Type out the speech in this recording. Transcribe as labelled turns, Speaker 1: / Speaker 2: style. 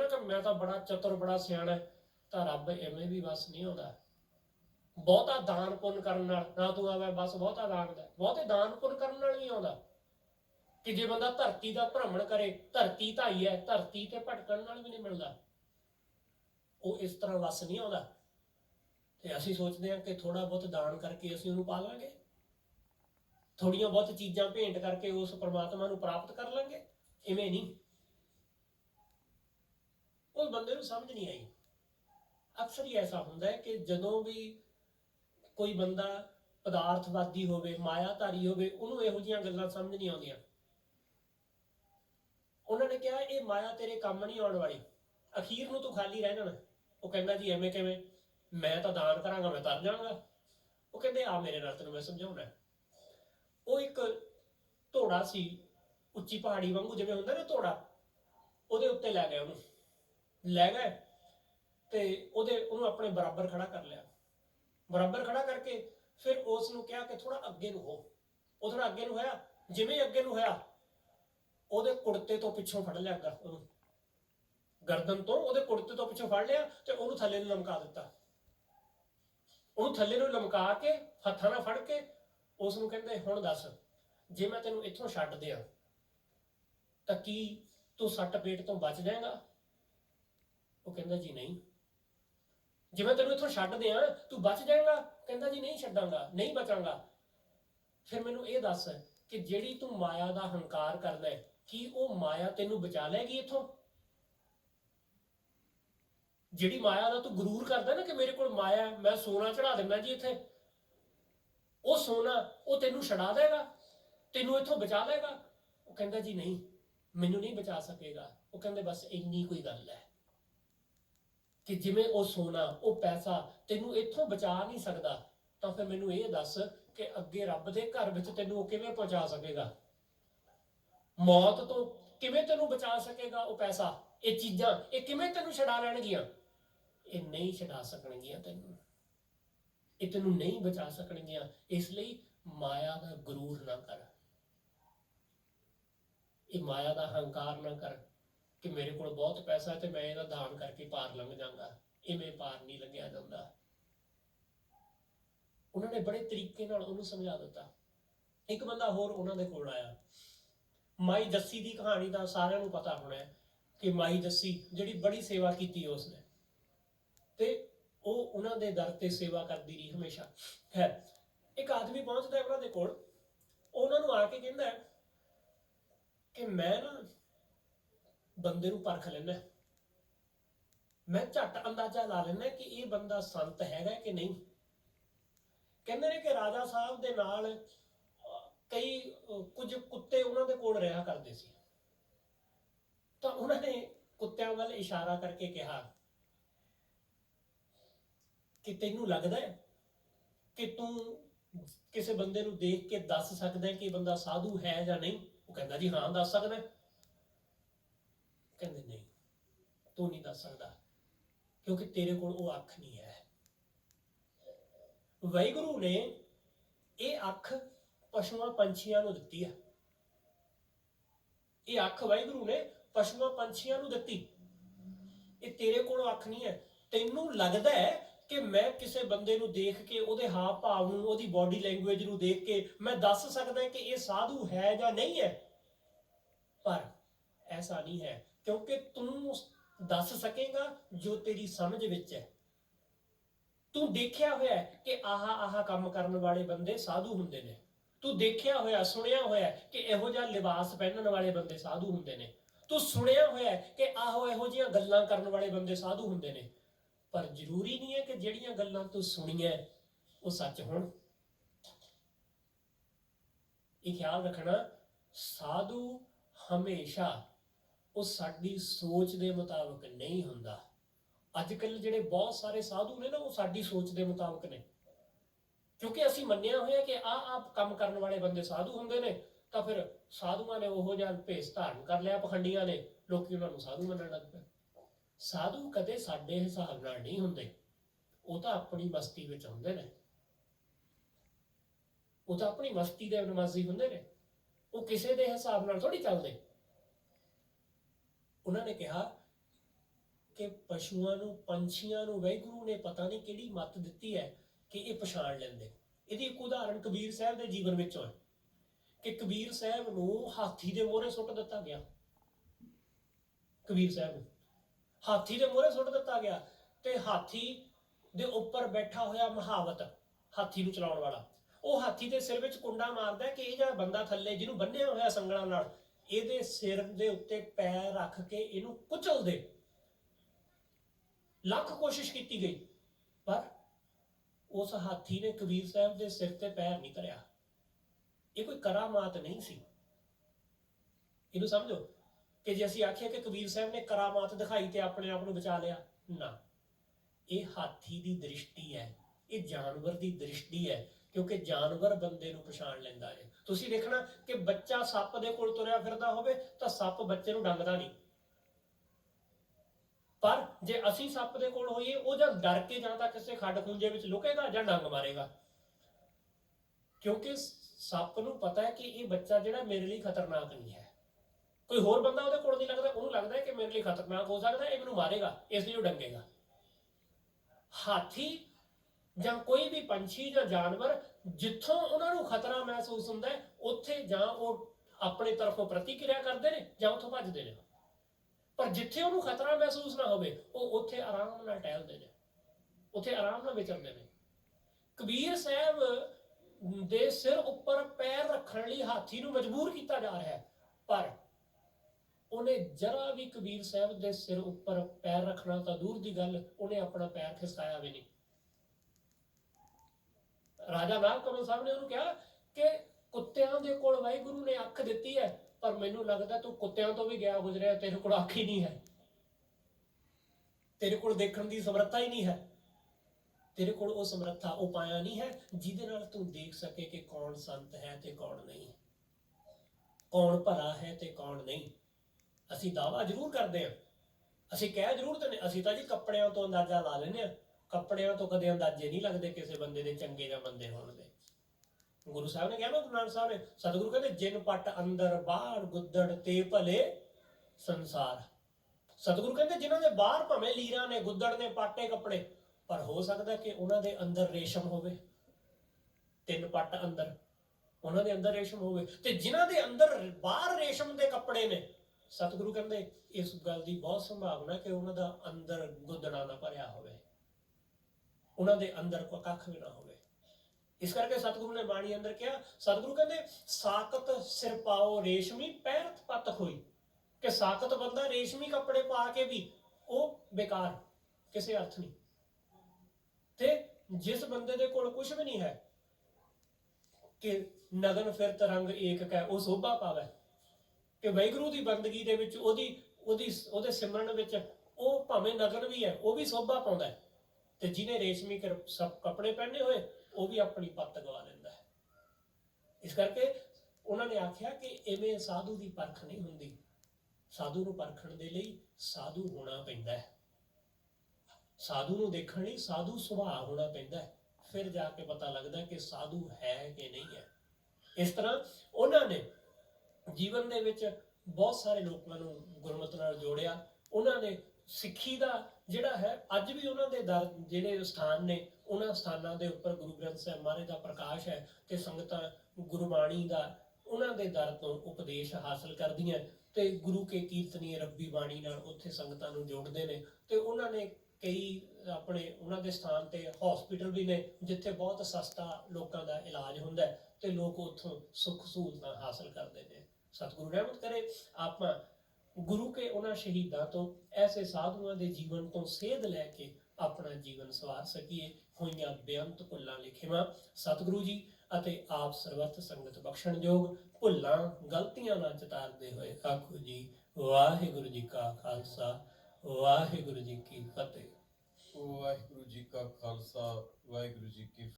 Speaker 1: ਨਾ ਕਿ ਮੈਂ ਤਾਂ ਬੜਾ ਚਤੁਰ, ਬੜਾ ਸਿਆਣਾ ਤਾਂ ਰੱਬ ਐਵੇਂ ਵੀ ਬਸ ਨਹੀਂ ਆਉਂਦਾ। ਬਹੁਤਾ ਦਾਨ ਪੁੰਨ ਕਰਨ ਨਾਲ, ਨਾ ਤੂੰ ਆਵੇ, ਬਸ ਬਹੁਤਾ ਦਾਨ ਦਾ। ਬਹੁਤੇ ਦਾਨ ਪੁੰਨ ਕਰਨ ਨਾਲ ਵੀ ਆਉਂਦਾ। ਕਿ ਜੇ ਬੰਦਾ ਧਰਤੀ ਦਾ ਭ੍ਰਮਣ ਕਰੇ, ਧਰਤੀ ਧਾਈ ਹੈ, ਧਰਤੀ ਤੇ ਭਟਕਣ ਨਾਲ ਵੀ ਨਹੀਂ ਮਿਲਦਾ। ਉਹ ਇਸ ਤਰ੍ਹਾਂ ਵਸ ਨਹੀਂ ਆਉਂਦਾ। ਤੇ ਅਸੀਂ ਸੋਚਦੇ ਹਾਂ ਕਿ ਥੋੜਾ ਬਹੁਤ ਦਾਨ ਕਰਕੇ ਅਸੀਂ ਉਹਨੂੰ ਪਾ ਲਾਂਗੇ। ਥੋੜੀਆਂ ਬਹੁਤ ਚੀਜ਼ਾਂ ਭੇਂਟ ਕਰਕੇ ਉਸ ਪ੍ਰਮਾਤਮਾ ਨੂੰ ਪ੍ਰਾਪਤ ਕਰ ਲਾਂਗੇ। ਇਵੇਂ ਨਹੀਂ। ਉਹ ਬੰਦੇ ਨੂੰ ਸਮਝ ਨਹੀਂ ਆਈ। ਅਕਸਰ ਹੀ ਐਸਾ ਹੁੰਦਾ ਹੈ ਕਿ ਜਦੋਂ ਵੀ ਕੋਈ ਬੰਦਾ ਪਦਾਰਥਵਾਦੀ ਹੋਵੇ, ਮਾਇਆਧਾਰੀ ਹੋਵੇ, ਉਹਨੂੰ ਇਹੋ ਜਿਹੀਆਂ ਗੱਲਾਂ ਸਮਝ ਨਹੀਂ ਆਉਂਦੀਆਂ। ਉਹਨਾਂ ਨੇ ਕਿਹਾ, ਇਹ ਮਾਇਆ ਤੇਰੇ ਕੰਮ ਨਹੀਂ ਆਉਣ ਵਾਲੀ। ਅਖੀਰ ਨੂੰ ਤੂੰ ਖਾਲੀ ਰਹਿ ਜਾਣਾ। ਉਹ ਕਹਿੰਦਾ, ਜੀ, ਐਵੇਂ ਕਿਵੇਂ? ਮੈਂ ਤਾਂ ਦਾਨ ਕਰਾਂਗਾ, ਮੈਂ ਤਰ ਜਾਵਾਂਗਾ। ਉਹ ਕਹਿੰਦੇ, ਆ ਮੇਰੇ ਨਾਲ ਤੈਨੂੰ ਮੈਂ ਸਮਝਾਉਣਾ ਉਹ ਇੱਕ ਘੋੜਾ ਸੀ, ਉੱਚੀ ਪਹਾੜੀ ਵਾਂਗੂ ਜਿਵੇਂ ਹੁੰਦਾ ਨਾ ਘੋੜਾ ਉਹਦੇ ਉੱਤੇ ਲੈ ਗਏ ਉਹਨੂੰ। ਲੈ ਗਏ ਤੇ ਉਹਦੇ, ਉਹਨੂੰ ਆਪਣੇ ਬਰਾਬਰ ਖੜਾ ਕਰ ਲਿਆ। ਬਰਾਬਰ ਖੜਾ ਕਰਕੇ ਫਿਰ ਉਸ ਨੂੰ ਕਿਹਾ ਕਿ ਥੋੜਾ ਅੱਗੇ ਨੂੰ ਹੋ। ਉਹ ਥੋੜਾ ਅੱਗੇ ਨੂੰ ਹੋਇਆ, ਜਿਵੇਂ ਅੱਗੇ ਨੂੰ ਹੋਇਆ, ਉਹਦੇ ਕੁੜਤੇ ਤੋਂ ਪਿੱਛੋਂ ਫੜ ਲਿਆ ਗਾ ਉਹਨੂੰ। ਗਰਦਨ ਤੋਂ ਉਹਦੇ ਕੁੜਤੇ ਤੋਂ ਪਿੱਛੋਂ ਫੜ ਲਿਆ ਤੇ ਉਹਨੂੰ ਥੱਲੇ ਨੂੰ ਲਮਕਾ ਦਿੱਤਾ। ਉਹਨੂੰ ਥੱਲੇ ਨੂੰ ਲਮਕਾ ਕੇ, ਹੱਥਾਂ ਨਾਲ ਫੜ ਕੇ ਉਸ ਨੂੰ ਕਹਿੰਦੇ, ਹੁਣ ਦੱਸ, ਜੇ ਮੈਂ ਤੈਨੂੰ ਇੱਥੋਂ ਛੱਡ ਦਿਆਂ, ਤਾਂ ਕੀ ਤੂੰ ਸੱਟ ਪੇਟ ਤੋਂ ਬਚ ਜਾਏਗਾ? ਉਹ ਕਹਿੰਦਾ ਜੀ ਨਹੀਂ। ਜੇ ਮੈਂ ਤੈਨੂੰ ਇੱਥੋਂ ਛੱਡ ਦਿਆਂ, ਤੂੰ ਬਚ ਜਾਏਗਾ? ਕਹਿੰਦਾ ਜੀ ਨਹੀਂ ਛੱਡਾਂਗਾ, ਨਹੀਂ ਬਚਾਂਗਾ। ਫਿਰ ਮੈਨੂੰ ਇਹ ਦੱਸ ਕਿ ਜਿਹੜੀ ਤੂੰ ਮਾਇਆ ਦਾ ਹੰਕਾਰ ਕਰਦਾ ਹੈ, ਕੀ ਉਹ ਮਾਇਆ ਤੈਨੂੰ ਬਚਾ ਲੇਗੀ ਇੱਥੋਂ? ਜਿਹੜੀ ਮਾਇਆ ਦਾ ਤੂੰ ਗਰੂਰ ਕਰਦਾ ਨਾ ਕਿ ਮੇਰੇ ਕੋਲ ਮਾਇਆ ਹੈ, ਮੈਂ ਸੋਨਾ ਚੜਾ ਦਿੰਦਾ ਜੀ ਇੱਥੇ। ਉਹ ਸੋਨਾ, ਉਹ ਤੈਨੂੰ ਛਡਾ ਦੇਗਾ, ਤੈਨੂੰ ਇੱਥੋਂ ਬਚਾ ਲੇਗਾ ਉਹ ਕਹਿੰਦਾ ਜੀ ਨਹੀਂ, ਮੈਨੂੰ ਨਹੀਂ ਬਚਾ ਸਕੇਗਾ। ਉਹ ਕਹਿੰਦੇ ਬਸ ਇੰਨੀ ਕੋਈ ਗੱਲ ਹੈ। ਕਿ ਜਿਵੇਂ ਉਹ ਸੋਨਾ, ਉਹ ਪੈਸਾ ਤੈਨੂੰ ਇੱਥੋਂ ਬਚਾ ਨਹੀਂ ਸਕਦਾ, ਤਾਂ ਫਿਰ ਮੈਨੂੰ ਇਹ ਦੱਸ ਕਿ ਅੱਗੇ ਰੱਬ ਦੇ ਘਰ ਵਿੱਚ ਤੈਨੂੰ ਉਹ ਕਿਵੇਂ ਪਹੁੰਚਾ ਸਕੇਗਾ? ਮੌਤ ਤੋਂ ਕਿਵੇਂ ਤੈਨੂੰ ਬਚਾ ਸਕੇਗਾ ਉਹ ਪੈਸਾ, ਇਹ ਚੀਜ਼ਾਂ, ਇਹ ਕਿਵੇਂ ਤੈਨੂੰ ਛਡਾ ਲੈਣਗੀਆਂ? ਇਹ ਨਹੀਂ ਛਡਾ ਸਕਣਗੀਆਂ ਤੈਨੂੰ। ਇਹ ਤੈਨੂੰ ਨਹੀਂ ਬਚਾ ਸਕਣਗੀਆਂ। ਇਸ ਲਈ ਮਾਇਆ ਦਾ ਗਰੂਰ ਨਾ ਕਰ। ਇਹ ਮਾਇਆ ਦਾ ਹੰਕਾਰ ਨਾ ਕਰ। ਕਿ ਮੇਰੇ ਕੋਲ ਬਹੁਤ ਪੈਸਾ ਤੇ ਮੈਂ ਇਹਦਾ ਦਾਨ ਕਰਕੇ ਪਾਰ ਲੰਘ ਜਾਵਾਂਗਾ ਇਵੇਂ ਪਾਰ ਨਹੀਂ ਲੰਘਿਆ ਜਾਂਦਾ। ਉਹਨਾਂ ਨੇ ਬੜੇ ਤਰੀਕੇ ਨਾਲ ਉਹਨੂੰ ਸਮਝਾ ਦਿੱਤਾ। ਇੱਕ ਬੰਦਾ ਹੋਰ ਉਹਨਾਂ ਦੇ ਕੋਲ ਆਇਆ। ਮਾਈ ਜੱਸੀ ਦੀ ਕਹਾਣੀ ਦਾ ਸਾਰਿਆਂ ਨੂੰ ਪਤਾ ਹੋਣਾ ਹੈ ਕਿ ਮਾਈ ਜੱਸੀ ਜਿਹੜੀ ਬੜੀ ਸੇਵਾ ਕੀਤੀ ਉਸਨੇ। ਤੇ ਉਹ ਉਹਨਾਂ ਦੇ ਦਰ ਤੇ ਸੇਵਾ ਕਰਦੀ ਰਹੀ ਹਮੇਸ਼ਾ। ਹੈ ਇੱਕ ਆਦਮੀ ਪਹੁੰਚਦਾ ਹੈ ਉਹਨਾਂ ਦੇ ਕੋਲ। ਉਹਨਾਂ ਨੂੰ ਆ ਕੇ ਕਹਿੰਦਾ ਕਿ ਮੈਂ ਨਾ ਬੰਦੇ ਨੂੰ ਪਰਖ ਲੈਣਾ ਮੈਂ ਝੱਟ ਅੰਦਾਜ਼ਾ ਲਾ ਲੈਣਾ ਕਿ ਇਹ ਬੰਦਾ ਸੰਤ ਹੈਗਾ ਕਿ ਨਹੀਂ। ਕਹਿੰਦੇ ਨੇ ਕਿ ਰਾਜਾ ਸਾਹਿਬ ਦੇ ਨਾਲ ਕਈ ਕੁਝ ਕੁੱਤੇ ਉਹਨਾਂ ਦੇ ਕੋਲ ਰਿਹਾ ਕਰਦੇ ਸੀ। ਤਾਂ ਉਹਨਾਂ ਨੇ ਕੁੱਤਿਆਂ ਵੱਲ ਇਸ਼ਾਰਾ ਕਰਕੇ ਕਿਹਾ ਕਿ ਤੈਨੂੰ ਲੱਗਦਾ ਹੈ ਕਿ ਤੂੰ ਕਿਸੇ ਬੰਦੇ ਨੂੰ ਦੇਖ ਕੇ ਦੱਸ ਸਕਦਾ ਹੈ ਕਿ ਇਹ ਬੰਦਾ ਸਾਧੂ ਹੈ ਜਾਂ ਨਹੀਂ? ਉਹ ਕਹਿੰਦਾ ਜੀ ਹਾਂ, ਦੱਸ ਸਕਦਾ ਕਹਿੰਦੇ ਨਹੀਂ, ਤੂੰ ਨਹੀਂ ਦੱਸ ਸਕਦਾ, ਕਿਉਂਕਿ ਤੇਰੇ ਕੋਲ ਉਹ ਅੱਖ ਨਹੀਂ ਹੈ। ਵਾਹਿਗੁਰੂ ਨੇ ਇਹ ਅੱਖ ਪਸ਼ੂਆਂ ਪੰਛੀਆਂ ਨੂੰ ਦਿੱਤੀ ਹੈ ਇਹ ਅੱਖ ਵਾਹਿਗੁਰੂ ਨੇ ਪਸ਼ੂਆਂ ਪੰਛੀਆਂ ਨੂੰ ਦਿੱਤੀ। ਇਹ ਤੇਰੇ ਕੋਲ ਅੱਖ ਨਹੀਂ ਹੈ। ਤੈਨੂੰ ਲੱਗਦਾ ਹੈ ਕਿ ਮੈਂ ਕਿਸੇ ਬੰਦੇ ਨੂੰ ਦੇਖ ਕੇ, ਉਹਦੇ ਹਾਵ ਭਾਵ ਨੂੰ, ਉਹਦੀ ਬਾਡੀ ਲੈਂਗੁਏਜ ਨੂੰ ਦੇਖ ਕੇ ਮੈਂ ਦੱਸ ਸਕਦਾ ਕਿ ਇਹ ਸਾਧੂ ਹੈ ਜਾਂ ਨਹੀਂ ਹੈ? ਪਰ ਐਸਾ ਨਹੀਂ ਹੈ ਕਿਉਂਕਿ ਤੂੰ ਦੱਸ ਸਕੇਗਾ ਜੋ ਤੇਰੀ ਸਮਝ ਵਿੱਚ ਹੈ। ਤੂੰ ਦੇਖਿਆ ਹੋਇਆ ਕਿ ਆਹਾ ਆਹਾ ਕੰਮ ਕਰਨ ਵਾਲੇ ਬੰਦੇ ਸਾਧੂ ਹੁੰਦੇ ਨੇ। ਤੂੰ ਦੇਖਿਆ ਹੋਇਆ, ਸੁਣਿਆ ਹੋਇਆ ਕਿ ਇਹੋ ਜਿਹਾ ਲਿਬਾਸ ਪਹਿਨਣ ਵਾਲੇ ਬੰਦੇ ਸਾਧੂ ਹੁੰਦੇ ਨੇ। ਤੂੰ ਸੁਣਿਆ ਹੋਇਆ ਕਿ ਆਹੋ ਇਹੋ ਜਿਹੀਆਂ ਗੱਲਾਂ ਕਰਨ ਵਾਲੇ ਬੰਦੇ ਸਾਧੂ ਹੁੰਦੇ ਨੇ। ਪਰ ਜ਼ਰੂਰੀ ਨਹੀਂ ਹੈ ਕਿ ਜਿਹੜੀਆਂ ਗੱਲਾਂ ਤੂੰ ਸੁਣੀਆਂ ਉਹ ਸੱਚ ਹੋਣ। ਇਹ ਖਿਆਲ ਰੱਖਣਾ, ਸਾਧੂ ਹਮੇਸ਼ਾ ਉਹ ਸਾਡੀ ਸੋਚ ਦੇ ਮੁਤਾਬਕ ਨਹੀਂ ਹੁੰਦਾ। ਅੱਜ ਕੱਲ ਜਿਹੜੇ ਬਹੁਤ ਸਾਰੇ ਸਾਧੂ ਨੇ ਨਾ, ਉਹ ਸਾਡੀ ਸੋਚ ਦੇ ਮੁਤਾਬਕ ਨੇ। ਕਿਉਂਕਿ ਅਸੀਂ ਮੰਨਿਆ ਹੋਇਆ ਕਿ ਆ ਆਪ ਕੰਮ ਕਰਨ ਵਾਲੇ ਬੰਦੇ ਸਾਧੂ ਹੁੰਦੇ ਨੇ, ਤਾਂ ਫਿਰ ਸਾਧੂਆਂ ਨੇ ਉਹੋ ਜਿਹਾ ਭੇਸ ਧਾਰਨ ਕਰ ਲਿਆ, ਪਖੰਡੀਆਂ ਨੇ। ਲੋਕੀ ਉਹਨਾਂ ਨੂੰ ਸਾਧੂ ਮੰਨਣ ਲੱਗ ਪਏ। ਸਾਧੂ ਕਦੇ ਸਾਡੇ ਹਿਸਾਬ ਨਾਲ ਨਹੀਂ ਹੁੰਦੇ। ਉਹ ਤਾਂ ਆਪਣੀ ਮਸਤੀ ਵਿੱਚ ਹੁੰਦੇ ਨੇ। ਉਹ ਤਾਂ ਆਪਣੀ ਮਸਤੀ ਦੇ ਨਮਾਜ਼ੀ ਹੁੰਦੇ ਨੇ। ਉਹ ਕਿਸੇ ਦੇ ਹਿਸਾਬ ਨਾਲ ਥੋੜੀ ਚੱਲਦੇ। ਉਹਨਾਂ ਨੇ ਕਿਹਾ ਕਿ ਪਸ਼ੂਆਂ ਨੂੰ, ਪੰਛੀਆਂ ਨੂੰ, ਵੈਗੁਰੂ ਨੇ ਪਤਾ ਨਹੀਂ ਕਿਹੜੀ ਮੱਤ ਦਿੱਤੀ ਹੈ ਕਿ ਇਹ ਪਛਾਣ ਲੈਂਦੇ। ਇਹਦੀ ਇੱਕ ਉਦਾਹਰਣ ਕਬੀਰ ਸਾਹਿਬ ਦੇ ਜੀਵਨ ਵਿੱਚੋਂ ਹੈ ਕਿ ਕਬੀਰ ਸਾਹਿਬ ਨੂੰ ਹਾਥੀ ਦੇ ਮੋਹਰੇ ਸੁੱਟ ਦਿੱਤਾ ਗਿਆ। ਕਬੀਰ ਸਾਹਿਬ ਨੂੰ। ਹਾਥੀ ਦੇ ਮੋਹਰੇ ਸੁੱਟ ਦਿੱਤਾ ਗਿਆ ਤੇ ਹਾਥੀ ਦੇ ਉੱਪਰ ਬੈਠਾ ਹੋਇਆ ਮਹਾਵਤ, ਹਾਥੀ ਨੂੰ ਚਲਾਉਣ ਵਾਲਾ। ਉਹ ਹਾਥੀ ਦੇ ਸਿਰ ਵਿੱਚ ਕੁੰਡਾ ਮਾਰਦਾ ਕਿ ਇਹ ਜਿਹੜਾ ਬੰਦਾ ਥੱਲੇ ਜਿਹਨੂੰ ਬੰਨਿਆ ਹੋਇਆ ਸੰਗਲਾਂ ਨਾਲ ਇਹਦੇ ਸਿਰ ਦੇ ਉੱਤੇ ਪੈਰ ਰੱਖ ਕੇ ਇਹਨੂੰ ਕੁਚਲ ਦੇ। ਲੱਖ ਕੋਸ਼ਿਸ਼ ਕੀਤੀ ਗਈ, ਪਰ ਉਸ ਹਾਥੀ ਨੇ ਕਬੀਰ ਸਾਹਿਬ ਦੇ ਸਿਰ ਤੇ ਪੈਰ ਨਹੀਂ ਧਰਿਆ। ਇਹ ਕੋਈ ਕਰਾਮਾਤ ਨਹੀਂ ਸੀ। ਇਹਨੂੰ ਸਮਝੋ ਕਿ ਜੇ ਅਸੀਂ ਆਖੀਏ ਕਿ ਕਬੀਰ ਸਾਹਿਬ ਨੇ ਕਰਾਮਾਤ ਦਿਖਾਈ ਤੇ ਆਪਣੇ ਆਪ ਨੂੰ ਬਚਾ ਲਿਆ, ਨਾ। ਇਹ ਹਾਥੀ ਦੀ ਦ੍ਰਿਸ਼ਟੀ ਹੈ, ਇਹ ਜਾਨਵਰ ਦੀ ਦ੍ਰਿਸ਼ਟੀ ਹੈ। ਕਿਉਂਕਿ ਜਾਨਵਰ ਬੰਦੇ ਨੂੰ ਪਛਾਣ ਲੈਂਦਾ ਹੈ। ਤੁਸੀਂ ਦੇਖਣਾ ਕਿ ਬੱਚਾ ਸੱਪ ਦੇ ਕੋਲ ਤੁਰਿਆ ਫਿਰਦਾ ਹੋਵੇ ਤਾਂ ਸੱਪ ਬੱਚੇ ਨੂੰ ਡੰਗਦਾ ਨਹੀਂ। ਪਰ ਜੇ ਅਸੀਂ ਸੱਪ ਦੇ ਕੋਲ ਹੋਈਏ, ਉਹ ਜਾਂ ਡਰ ਕੇ ਜਾਂ ਤਾਂ ਕਿਸੇ ਖੱਡ ਖੁੰਝੇ ਵਿੱਚ ਲੁਕੇਗਾ ਜਾਂ ਡੰਗ ਮਾਰੇਗਾ। ਕਿਉਂਕਿ ਸੱਪ ਨੂੰ ਪਤਾ ਹੈ ਕਿ ਇਹ ਬੱਚਾ ਜਿਹੜਾ ਮੇਰੇ ਲਈ ਖਤਰਨਾਕ ਨਹੀਂ ਹੈ। ਕੋਈ ਹੋਰ ਬੰਦਾ ਉਹਦੇ ਕੋਲ ਨਹੀਂ ਲੱਗਦਾ, ਉਹਨੂੰ ਲੱਗਦਾ ਹੈ ਕਿ ਮੇਰੇ ਲਈ ਖਤਰਨਾਕ ਹੋ ਸਕਦਾ, ਇਹ ਮੈਨੂੰ ਮਾਰੇਗਾ, ਇਸ ਲਈ ਉਹ ਡੰਗੇਗਾ। ਹਾਥੀ ਜਾਂ ਕੋਈ ਵੀ ਪੰਛੀ ਜਾਂ ਜਾਨਵਰ ਜਿੱਥੋਂ ਉਹਨਾਂ ਨੂੰ ਖਤਰਾ ਮਹਿਸੂਸ ਹੁੰਦਾ ਹੈ, ਉੱਥੇ ਜਾਂ ਉਹ ਆਪਣੇ ਤਰਫੋਂ ਪ੍ਰਤੀਕਿਰਿਆ ਕਰਦੇ ਨੇ ਜਾਂ ਉੱਥੋਂ ਭੱਜਦੇ ਨੇ। ਪਰ ਜਿੱਥੇ ਉਹਨੂੰ ਖਤਰਾ ਮਹਿਸੂਸ ਨਾ ਹੋਵੇ, ਉਹ ਉੱਥੇ ਆਰਾਮ ਨਾਲ ਟਹਿਲਦੇ ਨੇ। ਉੱਥੇ ਆਰਾਮ ਨਾਲ ਵਿਚਰਦੇ ਨੇ। ਕਬੀਰ ਸਾਹਿਬ ਦੇ ਸਿਰ ਉੱਪਰ ਪੈਰ ਰੱਖਣ ਲਈ ਹਾਥੀ ਨੂੰ ਮਜਬੂਰ ਕੀਤਾ ਜਾ ਰਿਹਾ ਹੈ, ਪਰ ਉਹਨੇ ਜਰਾ ਵੀ ਕਬੀਰ ਸਾਹਿਬ ਦੇ ਸਿਰ ਉੱਪਰ ਪੈਰ ਰੱਖਣਾ ਤਾਂ ਦੂਰ ਦੀ ਗੱਲ, ਉਹਨੇ ਆਪਣਾ ਪੈਰ ਖਿਸਕਾਇਆ ਵੀ ਨਹੀਂ। ਰਾਜਾ ਨਾਗ ਕਮਲ ਸਾਹਿਬ ਨੇ ਉਹਨੂੰ ਕਿਹਾ ਕਿ ਕੁੱਤਿਆਂ ਦੇ ਕੋਲ ਵਾਹਿਗੁਰੂ ਨੇ ਅੱਖ ਦਿੱਤੀ ਹੈ, ਪਰ ਮੈਨੂੰ ਲੱਗਦਾ ਤੂੰ ਕੁੱਤਿਆਂ ਤੋਂ ਵੀ ਗਿਆ ਗੁਜ਼ਰਿਆ ਤੇਰੇ ਕੋਲ ਅੱਖ ਹੀ ਨਹੀਂ ਹੈ। ਤੇਰੇ ਕੋਲ ਦੇਖਣ ਦੀ ਸਮਰੱਥਾ ਹੀ ਨਹੀਂ ਹੈ। ਤੇਰੇ ਕੋਲ ਉਹ ਸਮਰੱਥਾ, ਉਹ ਪਾਇਆ ਨਹੀਂ ਹੈ, ਜਿਹਦੇ ਨਾਲ ਤੂੰ ਦੇਖ ਸਕੇ ਕਿ ਕੌਣ ਸੰਤ ਹੈ ਤੇ ਕੌਣ ਨਹੀਂ। ਕੌਣ ਭਲਾ ਹੈ ਤੇ ਕੌਣ ਨਹੀਂ। ਅਸੀਂ ਦਾਵਾ ਜ਼ਰੂਰ ਕਰਦੇ ਹਾਂ। ਅਸੀਂ ਕਹਿ ਜ਼ਰੂਰ ਦਿੰਦੇ ਅਸੀਂ ਤਾਂ ਜੀ ਕੱਪੜਿਆਂ ਤੋਂ ਅੰਦਾਜ਼ਾ ਲਾ ਲੈਂਦੇ ਹਾਂ। ਕੱਪੜਿਆਂ ਤੋਂ ਕਦੇ ਅੰਦਾਜ਼ੇ ਨਹੀਂ ਲੱਗਦੇ ਕਿਸੇ ਬੰਦੇ ਦੇ ਚੰਗੇ ਜਾਂ ਬੰਦੇ ਹੋਣ ਦੇ। ਗੁਰੂ ਸਾਹਿਬ ਨੇ ਕਿਹਾ ਨਾ ਗੁਰੂ ਨਾਨਕ ਸਾਹਿਬ ਨੇ, ਸਤਿਗੁਰੂ ਕਹਿੰਦੇ, ਜਿਨ ਪੱਟ ਅੰਦਰ ਬਾਹਰ ਗੁੱਦੜ ਤੇ ਭਲੇ ਸੰਸਾਰ। ਸਤਿਗੁਰੂ ਕਹਿੰਦੇ, ਜਿਨ੍ਹਾਂ ਦੇ ਬਾਹਰ ਭਾਵੇਂ ਲੀਰਾਂ ਨੇ, ਗੁੱਦੜ ਨੇ, ਪਾਟੇ ਕੱਪੜੇ, ਪਰ ਹੋ ਸਕਦਾ ਕਿ ਉਹਨਾਂ ਦੇ ਅੰਦਰ ਰੇਸ਼ਮ ਹੋਵੇ। ਤਿੰਨ ਪੱਟ ਅੰਦਰ, ਉਹਨਾਂ ਦੇ ਅੰਦਰ ਰੇਸ਼ਮ ਹੋਵੇ। ਤੇ ਜਿਨ੍ਹਾਂ ਦੇ ਅੰਦਰ ਬਾਹਰ ਰੇਸ਼ਮ ਦੇ ਕੱਪੜੇ ਨੇ, ਸਤਿਗੁਰੂ ਕਹਿੰਦੇ, ਇਸ ਗੱਲ ਦੀ ਬਹੁਤ ਸੰਭਾਵਨਾ ਕਿ ਉਹਨਾਂ ਦਾ ਅੰਦਰ ਗੁੱਦੜਾ ਦਾ ਭਰਿਆ ਹੋਵੇ। ਉਹਨਾਂ ਦੇ ਅੰਦਰ ਕੋਈ ਕੱਖ ਵੀ ਨਾ ਹੋਵੇ। ਇਸ ਕਰਕੇ ਸਤਿਗੁਰੂ ਨੇ ਬਾਣੀ ਅੰਦਰ ਕਿਹਾ, ਸਤਿਗੁਰੂ ਕਹਿੰਦੇ ਸਾਕਤ ਸਿਰ ਪਾਓ ਰੇਸ਼ਮੀ ਪੈਰ ਪਤ ਹੋਈ ਕਿ ਸਾਕਤ ਬੰਦਾ ਰੇਸ਼ਮੀ ਕੱਪੜੇ ਪਾ ਕੇ ਵੀ ਉਹ ਬੇਕਾਰ, ਕਿਸੇ ਅਰਥ ਨਹੀਂ। ਤੇ ਜਿਸ ਬੰਦੇ ਦੇ ਕੋਲ ਕੁਝ ਵੀ ਨਹੀਂ ਹੈ, ਕਿ ਨਗਨ ਫਿਰ ਤਰੰਗ ਏਕ ਕੈ, ਉਹ ਸੋਭਾ ਪਾਵੇ। ਕਿ ਵੈਗੁਰੂ ਦੀ ਬੰਦਗੀ ਦੇ ਵਿੱਚ ਉਹਦੀ ਉਹਦੀ, ਉਹਦੇ ਸਿਮਰਨ ਵਿੱਚ ਉਹ ਭਾਵੇਂ ਨਗਨ ਵੀ ਹੈ, ਉਹ ਵੀ ਸੋਭਾ ਪਾਉਂਦਾ ਹੈ। ਤੇ ਜਿਹਨੇ ਰੇਸ਼ਮੀ ਸਭ ਕੱਪੜੇ ਪਹਿਨੇ ਹੋਏ, ਉਹ ਵੀ ਆਪਣੀ ਪੱਤ ਗਵਾ ਲੈਂਦਾ ਹੈ। ਇਸ ਕਰਕੇ ਉਹਨਾਂ ਨੇ ਆਖਿਆ ਕਿ ਐਵੇਂ ਸਾਧੂ ਦੀ ਪਰਖ ਨਹੀਂ ਹੁੰਦੀ। ਸਾਧੂ ਨੂੰ ਪਰਖਣ ਦੇ ਲਈ ਸਾਧੂ ਹੋਣਾ ਪੈਂਦਾ ਹੈ। ਸਾਧੂ ਨੂੰ ਦੇਖਣ ਲਈ ਸਾਧੂ ਸੁਭਾਅ ਹੋਣਾ ਪੈਂਦਾ ਹੈ। ਫਿਰ ਜਾ ਕੇ ਪਤਾ ਲੱਗਦਾ ਕਿ ਸਾਧੂ ਹੈ ਕਿ ਨਹੀਂ ਹੈ। ਇਸ ਤਰ੍ਹਾਂ ਉਹਨਾਂ ਨੇ ਜੀਵਨ ਦੇ ਵਿੱਚ ਬਹੁਤ ਸਾਰੇ ਲੋਕਾਂ ਨੂੰ ਗੁਰਮਤਿ ਨਾਲ ਜੋੜਿਆ। ਉਹਨਾਂ ਨੇ ਸਿੱਖੀ ਦਾ ਜਿਹੜਾ ਹੈ, ਅੱਜ ਵੀ ਉਹਨਾਂ ਦੇ ਜਿਹੜੇ ਸਥਾਨ ਨੇ, ਉਹਨਾਂ ਸਥਾਨਾਂ ਦੇ ਉੱਪਰ ਗੁਰੂ ਗ੍ਰੰਥ ਸਾਹਿਬ ਮਹਾਰਾਜ ਦਾ ਪ੍ਰਕਾਸ਼ ਹੈ ਤੇ ਸੰਗਤਾਂ ਗੁਰਬਾਣੀ ਦਾ ਉਹਨਾਂ ਦੇ ਦਰ ਤੋਂ ਉਪਦੇਸ਼ ਹਾਸਲ ਕਰਦੀਆਂ ਤੇ ਗੁਰੂ ਕੇ ਕੀਰਤਨੀ ਰੱਬੀ ਬਾਣੀ ਨਾਲ ਉੱਥੇ ਸੰਗਤਾਂ ਨੂੰ ਜੋੜਦੇ ਨੇ ਤੇ ਉਹਨਾਂ ਨੇ ਕਈ ਆਪਣੇ, ਉਹਨਾਂ ਦੇ ਸਥਾਨ ਤੇ ਹਸਪੀਟਲ ਵੀ ਨੇ, ਜਿੱਥੇ ਬਹੁਤ ਸਸਤਾ ਲੋਕਾਂ ਦਾ ਇਲਾਜ ਹੁੰਦਾ ਤੇ ਲੋਕ ਉੱਥੋਂ ਸੁੱਖ ਸਹੂਲਤਾਂ ਹਾਸਲ ਕਰਦੇ ਨੇ। ਸਤਿਗੁਰੂ ਰਹਿਮਤ ਕਰੇ, ਆਪਾਂ ਗੁਰੂ ਕੇ ਉਹਨਾਂ ਸ਼ਹੀਦਾਂ ਤੋਂ ਐਸੇ ਸਾਧੂਆਂ ਦੇ ਜੀਵਨ ਤੋਂ ਸੇਧ ਲੈ ਕੇ ਆਪਣਾ ਜੀਵਨ ਸਵਾਰ ਸਕੀਏ, ਹੋਈਆਂ ਬੇਅੰਤ ਭੁੱਲਾਂ ਲਿਖਿਵਾ ਸਤਿਗੁਰੂ ਜੀ ਅਤੇ ਆਪ ਸਰਬੱਤ ਸੰਗਤ ਬਖਸ਼ਣਯੋਗ ਭੁੱਲਾਂ ਗਲਤੀਆਂ ਨਾਲ ਚਤਾਰਦੇ ਹੋਏ ਆਖੋ ਜੀ, ਵਾਹਿਗੁਰੂ ਜੀ ਕਾ ਖਾਲਸਾ, ਵਾਹਿਗੁਰੂ ਜੀ ਕੀ ਫਤਿਹ।
Speaker 2: ਵਾਹਿਗੁਰੂ ਜੀ ਕਾ ਖਾਲਸਾ, ਵਾਹਿਗੁਰੂ ਜੀ ਕੀ